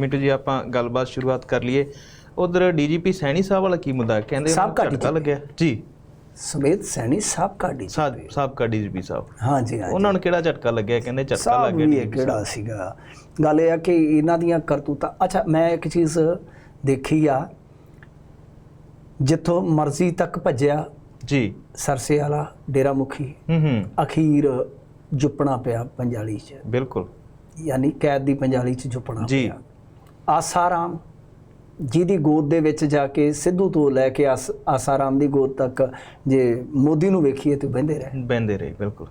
ਮਿੰਟੂ ਜੀ ਆਪਾਂ ਗੱਲਬਾਤ ਸ਼ੁਰੂਆਤ ਕਰ ਲਈਏ। ਉਧਰ ਡੀਜੀਪੀ ਸੈਣੀ ਸਾਹਿਬ ਵਾਲਾ ਕੀ ਮੁੱਦਾ? ਕਹਿੰਦੇ ਨੂੰ ਸਾਬਕਾ ਝਟਕਾ ਲੱਗਿਆ। ਜੀ। ਸਮੇਤ ਸੈਣੀ ਸਾਬਕਾ ਡੀ ਸਾਬ ਸਾਬਕਾ ਡੀਜੀਪੀ ਸਾਹਿਬ। ਹਾਂਜੀ ਹਾਂਜੀ ਉਹਨਾਂ ਨੂੰ ਕਿਹੜਾ ਝਟਕਾ ਲੱਗਿਆ? ਕਹਿੰਦੇ ਝਟਕਾ ਸਾਹਿਬ ਲੱਗਿਆ ਵੀ ਇਹ ਕਿਹੜਾ ਸੀਗਾ? ਗੱਲ ਇਹ ਆ ਕਿ ਇਹਨਾਂ ਦੀਆਂ ਕਰਤੂਤਾਂ ਅੱਛਾ ਮੈਂ ਇੱਕ ਚੀਜ਼ ਦੇਖੀ ਆ। ਜਿੱਥੋਂ ਮਰਜ਼ੀ ਤੱਕ ਭੱਜਿਆ ਜੀ। ਸਰਸੇ ਵਾਲਾ ਡੇਰਾ ਮੁਖੀ ਹੂੰ ਹੂੰ। ਅਖੀਰ ਜੁਪਣਾ ਪਿਆ ਪੰਜਾਲੀ 'ਚ। ਬਿਲਕੁਲ। ਯਾਨੀ ਕੈਦ ਦੀ ਪੰਜਾਲੀ 'ਚ ਜੁਪਣਾ ਜੀ। ਪਿਆ। ਆਸਾਰਾਮ ਜਿਹਦੀ ਗੋਦ ਦੇ ਵਿੱਚ ਜਾ ਕੇ ਸਿੱਧੂ ਤੋਂ ਲੈ ਕੇ ਆਸ- ਆਸਾਰਾਮ ਦੀ ਗੋਦ ਤੱਕ ਜੇ ਮੋਦੀ ਨੂੰ ਵੇਖੀਏ ਤੇ ਬੰਦੇ ਰਹੇ। ਬੈੰਦੇ ਰਹੇ ਬਿਲਕੁਲ।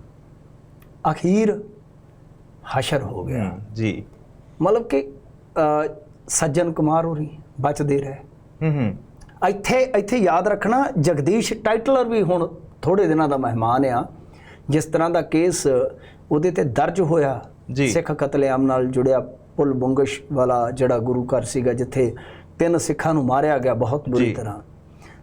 ਅਖੀਰ ਹਸ਼ਰ ਹੋ ਗਿਆ। ਹੂੰ, ਜੀ। ਮਤਲਬ ਕਿ ਸੱਜਣ ਕੁਮਾਰ ਹੋਰੀ ਬਚਦੇ ਰਹੇ। ਹੂੰ ਹੂੰ। ਇੱਥੇ ਇੱਥੇ ਯਾਦ ਰੱਖਣਾ ਜਗਦੀਸ਼ ਟਾਈਟਲਰ ਵੀ ਹੁਣ ਥੋੜੇ ਦਿਨਾਂ ਦਾ ਮਹਿਮਾਨ ਆ। ਜਿਸ ਤਰ੍ਹਾਂ ਦਾ ਕੇਸ ਉਹਦੇ ਤੇ ਦਰਜ ਹੋਇਆ। ਸਿੱਖ ਕਤਲੇਆਮ ਨਾਲ ਜੁੜਿਆ ਪੁਲ ਬੁੰਗਸ਼ ਵਾਲਾ ਜਿਹੜਾ ਗੁਰੂ ਘਰ ਸੀਗਾ ਜਿੱਥੇ ਤਿੰਨ ਸਿੱਖਾਂ ਨੂੰ ਮਾਰਿਆ ਗਿਆ ਬਹੁਤ ਬੁਰੀ। ਤਰ੍ਹਾਂ।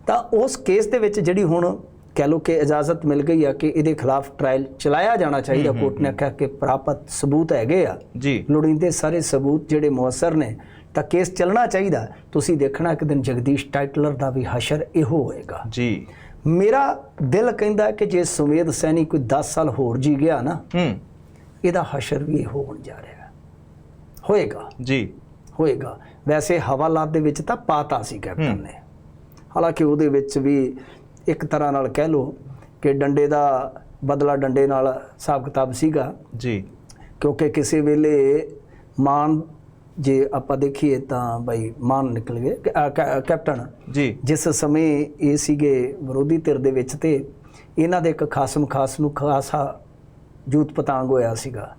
ਤਾਂ ਉਸ ਕੇਸ ਦੇ ਵਿੱਚ ਜਿਹੜੀ ਹੁਣ ਕਹਿ ਲੋ ਕਿ ਇਜਾਜ਼ਤ ਮਿਲ ਗਈ ਆ ਕਿ ਇਹਦੇ ਖਿਲਾਫ ਟ੍ਰਾਇਲ ਚਲਾਇਆ ਜਾਣਾ ਚਾਹੀਦਾ ਕੋਰਟ ਨੇ ਆਖਿਆ ਕਿ ਪ੍ਰਾਪਤ ਸਬੂਤ ਹੈਗੇ ਆ। ਜੀ। ਲੋੜੀਂਦੇ ਸਾਰੇ ਸਬੂਤ ਜਿਹੜੇ ਮੁਅੱਸਰ ਨੇ ਤਾਂ ਕੇਸ ਚੱਲਣਾ ਚਾਹੀਦਾ। ਤੁਸੀਂ ਦੇਖਣਾ ਇੱਕ ਦਿਨ ਜਗਦੀਸ਼ ਟਾਈਟਲਰ ਦਾ ਵੀ ਹਸ਼ਰ ਇਹੋ ਹੋਏਗਾ। ਜੀ। ਮੇਰਾ ਦਿਲ ਕਹਿੰਦਾ ਕਿ ਜੇ ਸੁਮੇਧ ਸੈਣੀ ਕੋਈ 10 ਸਾਲ ਹੋਰ ਜੀ ਗਿਆ ਨਾ ਹੂੰ। ਇਹਦਾ ਹਸ਼ਰ ਵੀ ਇਹੋ ਹੋਣ ਜਾ ਰਿਹਾ। ਹੋਏਗਾ। ਜੀ। ਹੋਏਗਾ। ਵੈਸੇ ਹਵਾਲਾਤ ਦੇ ਵਿੱਚ ਤਾਂ ਪਾਤਾ ਸੀ ਕੈਪਟਨ ਨੇ। ਹਾਲਾਂਕਿ ਉਹਦੇ ਵਿੱਚ ਵੀ ਇੱਕ ਤਰ੍ਹਾਂ ਨਾਲ ਕਹਿ ਲਓ ਕਿ ਡੰਡੇ ਦਾ ਬਦਲਾ ਡੰਡੇ ਨਾਲ ਹਿਸਾਬ ਕਿਤਾਬ ਸੀਗਾ। ਜੀ। ਕਿਉਂਕਿ ਕਿਸੇ ਵੇਲੇ ਮਾਨ ਜੇ ਆਪਾਂ ਦੇਖੀਏ ਤਾਂ ਬਈ ਮਾਨ ਨਿਕਲ ਗਏ। ਕੈਪਟਨ। ਜੀ। ਜਿਸ ਸਮੇਂ ਇਹ ਸੀਗੇ ਵਿਰੋਧੀ ਧਿਰ ਦੇ ਵਿੱਚ ਤੇ ਇਹਨਾਂ ਦੇ ਇੱਕ ਖਾਸਮ ਖਾਸ ਨੂੰ ਖਾਸਾ ਜੂਤ ਪਤਾੰਗ ਹੋਇਆ ਸੀਗਾ।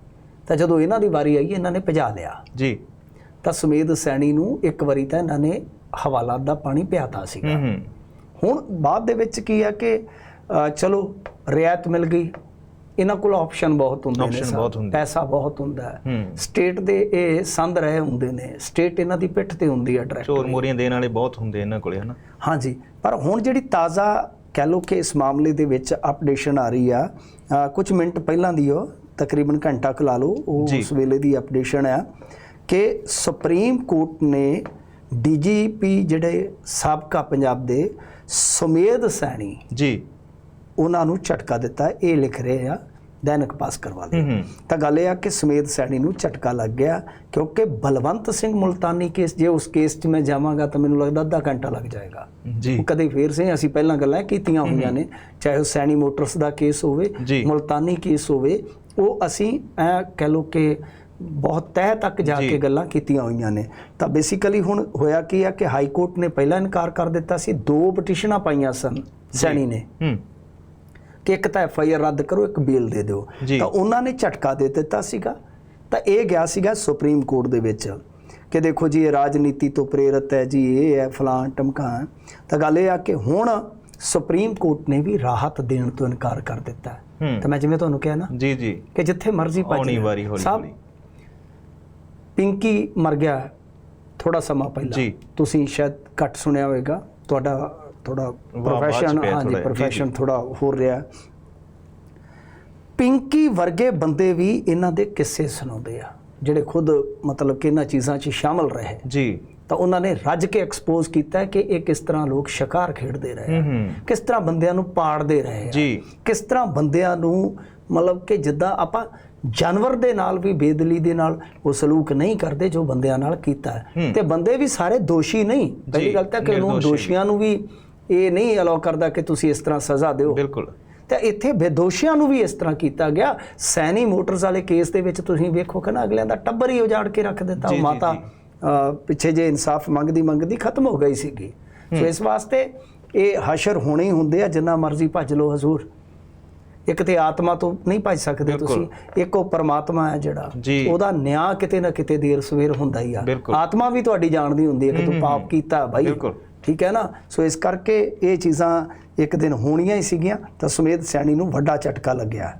ਤਾਂ ਜਦੋਂ ਇਹਨਾਂ ਦੀ ਵਾਰੀ ਆਈ ਇਹਨਾਂ ਨੇ ਭਜਾ ਲਿਆ। ਜੀ। ਤਾਂ ਸੁਮੇਧ ਸੈਣੀ ਨੂੰ ਇੱਕ ਵਾਰੀ ਤਾਂ ਇਹਨਾਂ ਨੇ ਹਵਾਲਾਤ ਦਾ ਪਾਣੀ ਪਿਆਤਾ ਸੀਗਾ। ਹੁਣ ਬਾਅਦ ਦੇ ਵਿੱਚ ਕੀ ਆ ਕਿ ਚਲੋ ਰਿਆਇਤ ਮਿਲ ਗਈ। ਇਹਨਾਂ ਕੋਲ ਆਪਸ਼ਨ ਬਹੁਤ ਹੁੰਦੇ ਨੇ ਹੁੰਦੇ। ਪੈਸਾ ਬਹੁਤ ਹੁੰਦਾ ਹੈ। ਸਟੇਟ ਦੇ ਇਹ ਸੰਦ ਰਹੇ ਹੁੰਦੇ ਨੇ। ਸਟੇਟ ਇਹਨਾਂ ਦੀ ਪਿੱਠ ਤੇ ਹੁੰਦੀ ਹੈ ਡਾਇਰੈਕਟ ਚੋਰ ਮੋਰੀਆਂ ਦੇਣ ਵਾਲੇ ਬਹੁਤ ਹੁੰਦੇ ਇਹਨਾਂ ਕੋਲੇ ਹਨਾ? ਹਾਂਜੀ। ਪਰ ਹੁਣ ਜਿਹੜੀ ਤਾਜ਼ਾ ਕਹਿ ਲਓ ਕਿ ਇਸ ਮਾਮਲੇ ਦੇ ਵਿੱਚ ਅਪਡੇਸ਼ਨ ਆ ਰਹੀ ਆ ਕੁਝ ਮਿੰਟ ਪਹਿਲਾਂ ਦੀ ਉਹ ਤਕਰੀਬਨ ਘੰਟਾ ਕੁ ਲਾ ਲਓ ਉਹ। ਉਸ ਵੇਲੇ ਦੀ ਅਪਡੇਸ਼ਨ ਆ ਕਿ ਸੁਪਰੀਮ ਕੋਰਟ ਨੇ ਡੀਜੀਪੀ ਜਿਹੜੇ ਸਾਬਕਾ ਪੰਜਾਬ ਦੇ ਸੁਮੇਧ ਸੈਣੀ ਜੀ ਉਹਨਾਂ ਨੂੰ ਝਟਕਾ ਦਿੱਤਾ ਇਹ ਲਿਖ ਰਹੇ ਆ ਦੈਨਿਕ ਪਾਸ ਕਰਵਾ ਲਿਆ। ਹੂੰ ਹੂੰ। ਤਾਂ ਗੱਲ ਇਹ ਆ ਕਿ ਸਮੇਧ ਸੈਣੀ ਨੂੰ ਝਟਕਾ ਲੱਗ ਗਿਆ ਕਿਉਂਕਿ ਬਲਵੰਤ ਸਿੰਘ ਮੁਲਤਾਨੀ ਕੇਸ ਜੇ ਉਸ ਕੇਸ 'ਚ ਮੈਂ ਜਾਵਾਂਗਾ ਤਾਂ ਮੈਨੂੰ ਲੱਗਦਾ ਅੱਧਾ ਘੰਟਾ ਲੱਗ ਜਾਏਗਾ। ਜੀ। ਉਹ ਕਦੇ ਫੇਰ ਸੇ ਅਸੀਂ ਪਹਿਲਾਂ ਗੱਲਾਂ ਕੀਤੀਆਂ ਹੋਈਆਂ ਨੇ ਚਾਹੇ ਉਹ ਸੈਣੀ ਮੋਟਰਸ ਦਾ ਕੇਸ ਹੋਵੇ। ਮੁਲਤਾਨੀ ਕੇਸ ਹੋਵੇ ਉਹ ਅਸੀਂ ਐ ਕਹਿ ਲੋ ਕਿ ਬਹੁਤ ਤਹਿ ਤੱਕ ਜਾ ਜੀ। ਕੇ ਗੱਲਾਂ ਕੀਤੀਆਂ ਹੋਈਆਂ ਨੇ। ਤਾਂ ਬੇਸਿਕਲੀ ਹੁਣ ਹੋਇਆ ਕੀ ਆ ਕਿ ਹਾਈ ਕੋਰਟ ਨੇ ਪਹਿਲਾਂ ਇਨਕਾਰ ਕਰ ਦਿੱਤਾ ਸੀ ਦੋ ਪਟੀਸ਼ਨਾਂ ਪਾਈਆਂ ਸਨ ਸੈਣੀ ਨੇ। ਹੂੰ। ਕਿ ਇੱਕ ਤਾਂ ਐਫ ਆਈ ਆਰ ਰੱਦ ਕਰੋ ਇੱਕ ਬੇਲ ਦੇ ਦਿਓ। ਤਾਂ ਉਹਨਾਂ ਨੇ ਝਟਕਾ ਦੇ ਦਿੱਤਾ ਸੀਗਾ। ਤਾਂ ਇਹ ਗਿਆ ਸੀਗਾ ਸੁਪਰੀਮ ਕੋਰਟ ਦੇ ਵਿੱਚ ਕਿ ਦੇਖੋ ਜੀ ਇਹ ਰਾਜਨੀਤੀ ਤੋਂ ਪ੍ਰੇਰਿਤ ਹੈ ਜੀ ਇਹ ਹੈ ਫਲਾਂ ਟਮਕਾ। ਤਾਂ ਗੱਲ ਇਹ ਆ ਕਿ ਹੁਣ ਸੁਪਰੀਮ ਕੋਰਟ ਨੇ ਵੀ ਰਾਹਤ ਦੇਣ ਤੋਂ ਇਨਕਾਰ ਕਰ ਦਿੱਤਾ। ਤਾਂ ਮੈਂ ਜਿਵੇਂ ਤੁਹਾਨੂੰ ਕਿਹਾ ਨਾ ਜੀ ਜੀ। ਕਿ ਜਿੱਥੇ ਮਰਜ਼ੀ ਭੱਜ ਹੌਲੀ ਪਿੰਕੀ ਮਰ ਗਿਆ ਸਮਾਂ ਪਹਿਲਾਂ। ਤੁਸੀਂ ਸ਼ਾਇਦ ਘੱਟ ਸੁਣਿਆ ਹੋਵੇਗਾ ਤੁਹਾਡਾ ਥੋੜਾ ਪ੍ਰੋਫੈਸ਼ਨ ਹਾਂਜੀ ਪ੍ਰੋਫੈਸ਼ਨ। ਥੋੜਾ ਹੋ ਰਿਹਾ। ਪਿੰਕੀ ਵਰਗੇ ਬੰਦੇ ਵੀ ਇਹਨਾਂ ਦੇ ਕਿੱਸੇ ਸੁਣਾਉਂਦੇ ਆ ਜਿਹੜੇ ਖੁਦ ਮਤਲਬ ਕਿ ਇਹਨਾਂ ਚੀਜ਼ਾਂ 'ਚ ਸ਼ਾਮਲ ਰਹੇ। ਜੀ। ਤਾਂ ਉਹਨਾਂ ਨੇ ਰੱਜ ਕੇ ਐਕਸਪੋਜ਼ ਕੀਤਾ ਕਿ ਇਹ ਕਿਸ ਤਰ੍ਹਾਂ ਲੋਕ ਸ਼ਿਕਾਰ ਖੇਡਦੇ ਰਹੇ ਕਿਸ ਤਰ੍ਹਾਂ ਬੰਦਿਆਂ ਨੂੰ ਪਾੜਦੇ ਰਹੇ ਜੀ। ਕਿਸ ਤਰ੍ਹਾਂ ਬੰਦਿਆਂ ਨੂੰ ਮਤਲਬ ਕਿ ਜਿੱਦਾਂ ਆਪਾਂ ਜਾਨਵਰ ਦੇ ਨਾਲ ਵੀ ਬੇਦਲੀ ਦੇ ਨਾਲ ਉਹ ਸਲੂਕ ਨਹੀਂ ਕਰਦੇ ਜੋ ਬੰਦਿਆਂ ਨਾਲ ਕੀਤਾ। ਤੇ ਬੰਦੇ ਵੀ ਸਾਰੇ ਦੋਸ਼ੀ ਨਹੀਂ। ਪਹਿਲੀ ਗੱਲ ਤਾਂ ਕਿ ਉਹਨੂੰ। ਦੋਸ਼ੀਆਂ ਨੂੰ ਵੀ ਇਹ ਨਹੀਂ ਅਲਾਉ ਕਰਦਾ ਕਿ ਤੁਸੀਂ ਇਸ ਤਰ੍ਹਾਂ ਸਜ਼ਾ ਦਿਓ। ਬਿਲਕੁਲ। ਤੇ ਇੱਥੇ ਬੇਦੋਸ਼ੀਆਂ ਨੂੰ ਵੀ ਇਸ ਤਰ੍ਹਾਂ ਕੀਤਾ ਗਿਆ। ਸੈਣੀ ਮੋਟਰਸ ਵਾਲੇ ਕੇਸ ਦੇ ਵਿੱਚ ਤੁਸੀਂ ਵੇਖੋ ਕਿ ਨਾ ਅਗਲਿਆਂ ਦਾ ਟੱਬਰ ਹੀ ਉਜਾੜ ਕੇ ਰੱਖ ਦਿੱਤਾ। ਮਾਤਾ ਪਿੱਛੇ ਜੇ ਇਨਸਾਫ ਮੰਗਦੀ ਮੰਗਦੀ ਖਤਮ ਹੋ ਗਈ ਸੀਗੀ। ਸੋ ਇਸ ਵਾਸਤੇ ਇਹ ਹਸ਼ਰ ਹੋਣੇ ਹੀ ਹੁੰਦੇ ਆ ਜਿੰਨਾ ਮਰਜ਼ੀ ਭੱਜ ਲਓ ਹਜ਼ੂਰ। ਇੱਕ ਤੇ ਆਤਮਾ ਤੋਂ ਨਹੀਂ ਭੱਜ ਸਕਦੇ। ਤੁਸੀਂ ਇੱਕ ਉਹ ਪਰਮਾਤਮਾ ਹੈ ਜਿਹੜਾ। ਉਹਦਾ ਨਿਆਂ ਕਿਤੇ ਨਾ ਕਿਤੇ ਦੇਰ ਸਵੇਰ ਹੁੰਦਾ ਹੀ ਆ। ਆਤਮਾ ਵੀ ਤੁਹਾਡੀ ਜਾਣਦੀ ਹੁੰਦੀ ਹੈ ਕਿ ਤੂੰ ਪਾਪ ਕੀਤਾ ਬਿਲਕੁਲ। ਠੀਕ ਹੈ ਨਾ? ਸੋ ਇਸ ਕਰਕੇ ਇਹ ਚੀਜ਼ਾਂ ਇੱਕ ਦਿਨ ਹੋਣੀਆਂ ਹੀ ਸੀਗੀਆਂ ਤਾਂ ਸੁਮੇਧ ਸੈਣੀ ਨੂੰ ਵੱਡਾ ਝਟਕਾ ਲੱਗਿਆ।